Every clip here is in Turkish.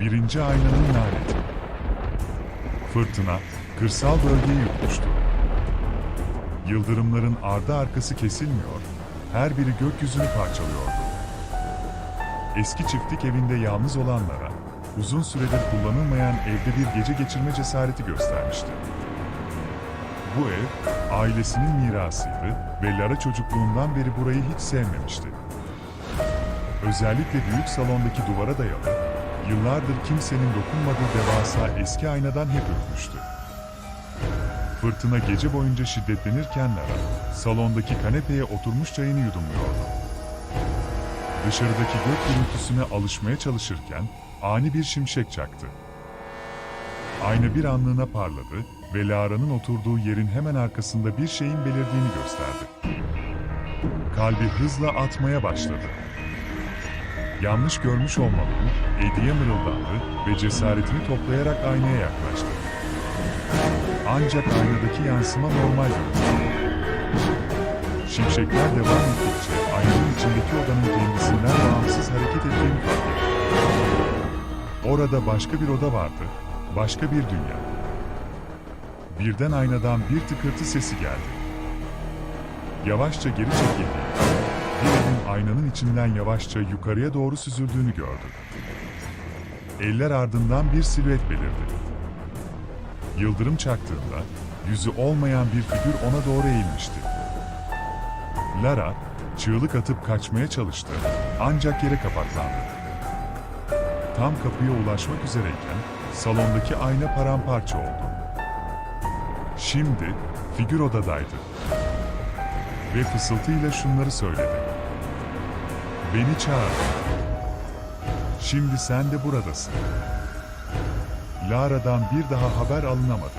Birinci aynanın laneti. Fırtına, kırsal bölgeyi yutmuştu. Yıldırımların ardı arkası kesilmiyor, her biri gökyüzünü parçalıyordu. Eski çiftlik evinde yalnız olanlara, uzun süredir kullanılmayan evde bir gece geçirme cesareti göstermişti. Bu ev, ailesinin mirasıydı ve Lara çocukluğundan beri burayı hiç sevmemişti. Özellikle büyük salondaki duvara dayalı, yıllardır kimsenin dokunmadığı devasa eski aynadan hep ürkmüştü. Fırtına gece boyunca şiddetlenirken Lara, salondaki kanepeye oturmuş çayını yudumluyordu. Dışarıdaki gök gürültüsüne alışmaya çalışırken ani bir şimşek çaktı. Ayna bir anlığına parladı ve Lara'nın oturduğu yerin hemen arkasında bir şeyin belirdiğini gösterdi. Kalbi hızla atmaya başladı. Yanlış görmüş olmalıyım, Eddie'ye mırıldandı ve cesaretini toplayarak aynaya yaklaştı. Ancak aynadaki yansıma normal göründü. Şimşekler devam ettikçe aynanın içindeki odanın kendisinden bağımsız hareket ettiğini fark etti. Orada başka bir oda vardı, başka bir dünya. Birden aynadan bir tıkırtı sesi geldi. Yavaşça geri çekildi. Bir elin aynanın içinden yavaşça yukarıya doğru süzüldüğünü gördü. Eller ardından bir silüet belirdi. Yıldırım çaktığında yüzü olmayan bir figür ona doğru eğilmişti. Lara çığlık atıp kaçmaya çalıştı ancak yere kapaklandı. Tam kapıya ulaşmak üzereyken salondaki ayna paramparça oldu. Şimdi figür odadaydı. Ve fısıltıyla şunları söyledi. Beni çağır. Şimdi sen de buradasın. Lara'dan bir daha haber alınamadı.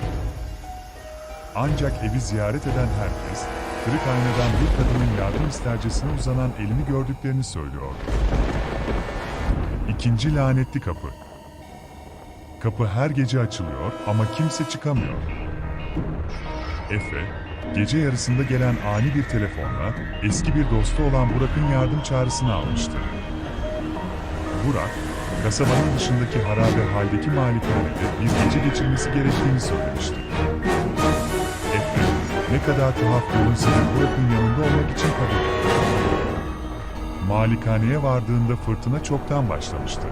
Ancak evi ziyaret eden herkes, kırık aynadan bir kadının yardım istercesine uzanan elini gördüklerini söylüyordu. İkinci lanetli kapı. Kapı her gece açılıyor ama kimse çıkamıyor. Efe, gece yarısında gelen ani bir telefonla eski bir dostu olan Burak'ın yardım çağrısını almıştı. Burak, kasabanın dışındaki harabe haldeki malikanede bir gece geçirmesi gerektiğini söylemişti. Efe, ne kadar tuhaf görünse de Burak'ın yanında olmak için kabul etti. Malikaneye vardığında fırtına çoktan başlamıştı.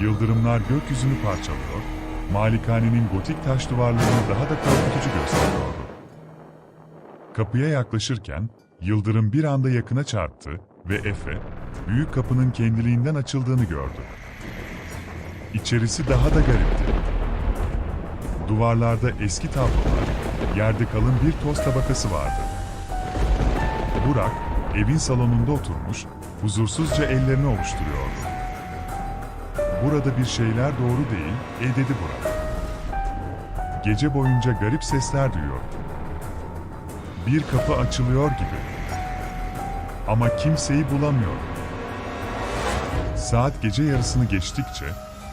Yıldırımlar gökyüzünü parçalıyor, malikanenin gotik taş duvarlarını daha da korkutucu gösteriyordu. Kapıya yaklaşırken, yıldırım bir anda yakına çarptı ve Efe, büyük kapının kendiliğinden açıldığını gördü. İçerisi daha da garipti. Duvarlarda eski tablolar, yerde kalın bir toz tabakası vardı. Burak, evin salonunda oturmuş, huzursuzca ellerini ovuşturuyordu. Burada bir şeyler doğru değil, e dedi Burak. Gece boyunca garip sesler duyuyor. Bir kapı açılıyor gibi. Ama kimseyi bulamıyor. Saat gece yarısını geçtikçe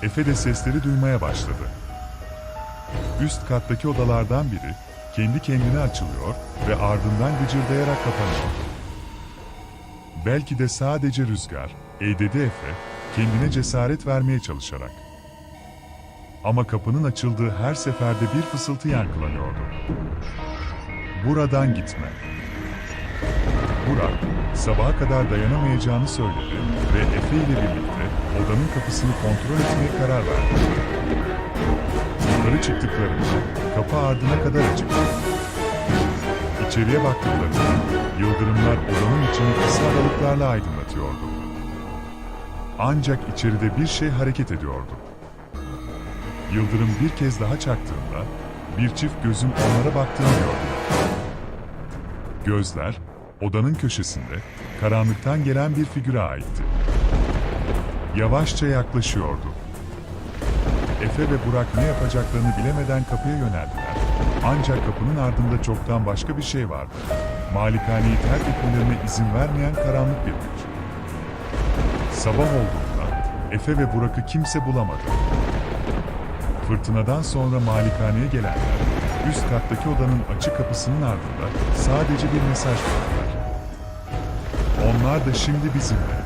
Efe de sesleri duymaya başladı. Üst kattaki odalardan biri kendi kendine açılıyor ve ardından gıcırdayarak kapanıyordu. Belki de sadece rüzgar, ey dedi Efe, kendine cesaret vermeye çalışarak. Ama kapının açıldığı her seferde bir fısıltı yankılanıyordu. Buradan gitme. Burak, sabaha kadar dayanamayacağını söyledi ve Efe ile birlikte odanın kapısını kontrol etmeye karar verdi. Yukarı çıktıklarında kapı ardına kadar açıktı. İçeriye baktıklarında yıldırımlar odanın içini kısa aralıklarla aydınlatıyordu. Ancak içeride bir şey hareket ediyordu. Yıldırım bir kez daha çaktığında bir çift gözün onlara baktığını gördüler. Gözler odanın köşesinde karanlıktan gelen bir figüre aitti. Yavaşça yaklaşıyordu. Efe ve Burak ne yapacaklarını bilemeden kapıya yöneldiler. Ancak kapının ardında çoktan başka bir şey vardı. Malikaneyi terk etmelerine izin vermeyen karanlık bir güç. Sabah olduğunda Efe ve Burak'ı kimse bulamadı. Fırtınadan sonra malikaneye gelenler, üst kattaki odanın açık kapısının ardında sadece bir mesaj bıraktılar. Onlar da şimdi bizimle.